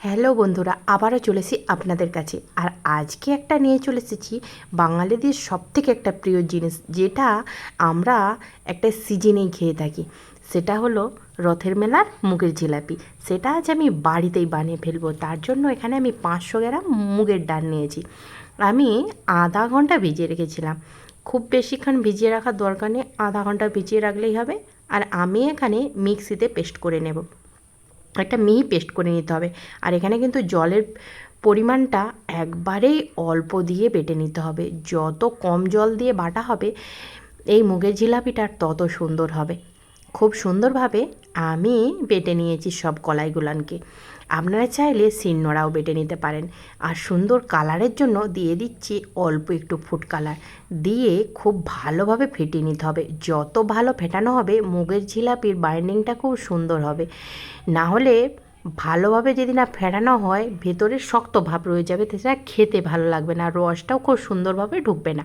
Hello বন্ধুরা, আবারও চলেছি আপনাদের কাছে। আর আজকে একটা নিয়ে চলে এসেছি বাঙালিদের সব থেকে একটা প্রিয় জিনিস, যেটা আমরা একটা সিজনেই খেয়ে থাকি। সেটা হলো রথের মেলার মুগের জিলাপি। সেটা আজ আমি বাড়িতেই বানিয়ে ফেলব। তার জন্য এখানে আমি পাঁচশো গ্রাম মুগের ডাল নিয়েছি। আমি আধা ঘণ্টা ভিজিয়ে রেখেছিলাম। খুব বেশিক্ষণ ভিজিয়ে রাখার দরকার নেই, আধা ঘণ্টা ভিজিয়ে রাখলেই হবে। আর আমি এখানে মিক্সিতে পেস্ট করে নেব। একটা মিহি পেস্ট করে নিতে হবে। আর এখানে কিন্তু জলের পরিমাণটা একবারেই অল্প দিয়ে বেটে নিতে হবে। যত কম জল দিয়ে বাটা হবে, এই মুগের জিলাপিটা তত সুন্দর হবে। খুব সুন্দরভাবে আমি বেটে নিয়েছি সব কলাইগুলানকে। আপনারা চাইলে শিলনোড়াও বেটে নিতে পারেন। আর সুন্দর কালারের জন্য দিয়ে দিচ্ছি অল্প একটু ফুড কালার। দিয়ে খুব ভালোভাবে ফেটিয়ে নিতে হবে। যত ভালো ফেটানো হবে, মুগের জিলাপির বাইন্ডিংটা খুব সুন্দর হবে। না হলে ভালোভাবে যদি না ফেটানো হয়, ভেতরে শক্ত ভাব রয়ে যাবে, তাছাড়া খেতে ভালো লাগবে না। রসটাও খুব সুন্দরভাবে ঢুকবে না।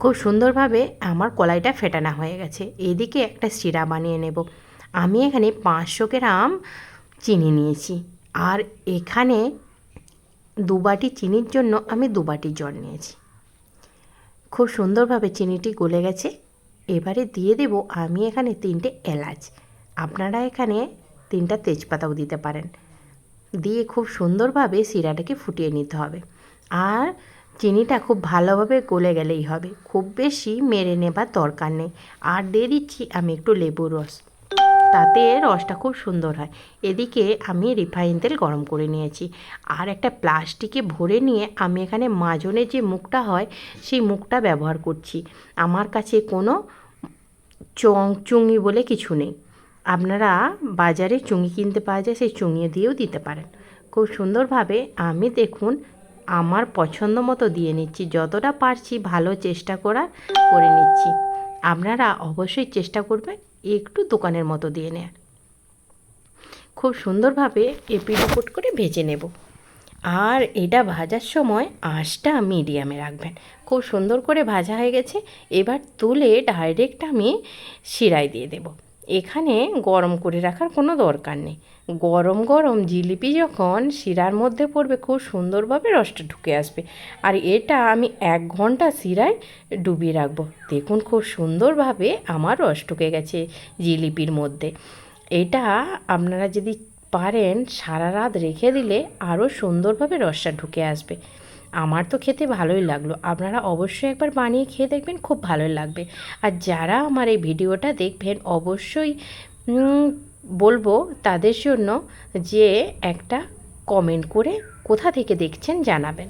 খুব সুন্দরভাবে আমার কলাইটা ফেটানো হয়ে গেছে। এদিকে একটা শিরা বানিয়ে নেব। আমি এখানে পাঁচশো গ্রাম চিনি নিয়েছি। আর এখানে দু বাটি চিনির জন্য আমি দু বাটি জল নিয়েছি। খুব সুন্দরভাবে চিনিটি গলে গেছে। এবারে দিয়ে দেব আমি এখানে তিনটে এলাচ। আপনারা এখানে তিনটা তেজপাতাও দিতে পারেন। দিয়ে খুব সুন্দরভাবে শিরাটাকে ফুটিয়ে নিতে হবে। আর চিনিটা খুব ভালোভাবে গলে গেলেই হবে। খুব বেশি মেরে নেবার দরকার নেই। আর দিয়ে দিচ্ছি আমি একটু লেবুর রস। তাতে রসটা খুব সুন্দর হয়। এদিকে আমি রিফাইন তেল গরম করে নিয়েছি। আর একটা প্লাস্টিকে ভরে নিয়ে আমি এখানে মাজনের যে মুখটা হয়, সেই মুখটা ব্যবহার করছি। আমার কাছে কোনো চং চুঙি বলে কিছু নেই। আপনারা বাজারে চুঙি কিনতে পাওয়া যায়, সেই চুঙি দিয়েও দিতে পারেন। খুব সুন্দরভাবে আমি দেখুন আমার পছন্দ মতো দিয়ে নিচ্ছি। যতটা পারছি ভালো চেষ্টা করার করে নিচ্ছি। আপনারা অবশ্যই চেষ্টা করবেন একটু দোকানের মতো দিয়ে নেয়ার। খুব সুন্দরভাবে এপিট ওপট করে ভেজে নেব। আর এটা ভাজার সময় আঁশটা মিডিয়ামে রাখবেন। খুব সুন্দর করে ভাজা হয়ে গেছে। এবার তুলে ডাইরেক্ট আমি শিরায় দিয়ে দেব। এখানে গরম করে রাখার কোনো দরকার নেই। গরম গরম জিলিপি যখন শিরার মধ্যে পড়বে, খুব সুন্দরভাবে রসটা ঢুকে আসবে। আর এটা আমি এক ঘণ্টা শিরায় ডুবিয়ে রাখব। দেখুন খুব সুন্দরভাবে আমার রস ঢুকে গেছে জিলিপির মধ্যে। এটা আপনারা যদি পারেন, সারা রাত রেখে দিলে আরও সুন্দরভাবে রসটা ঢুকে আসবে। আমার তো খেতে ভালোই লাগল। আপনারা অবশ্যই একবার বানিয়ে খেয়ে দেখবেন, খুব ভালোই লাগবে। আর যারা আমার এই ভিডিওটা দেখবেন, অবশ্যই বলব তাদের জন্য যে একটা কমেন্ট করে কোথা থেকে দেখছেন জানাবেন।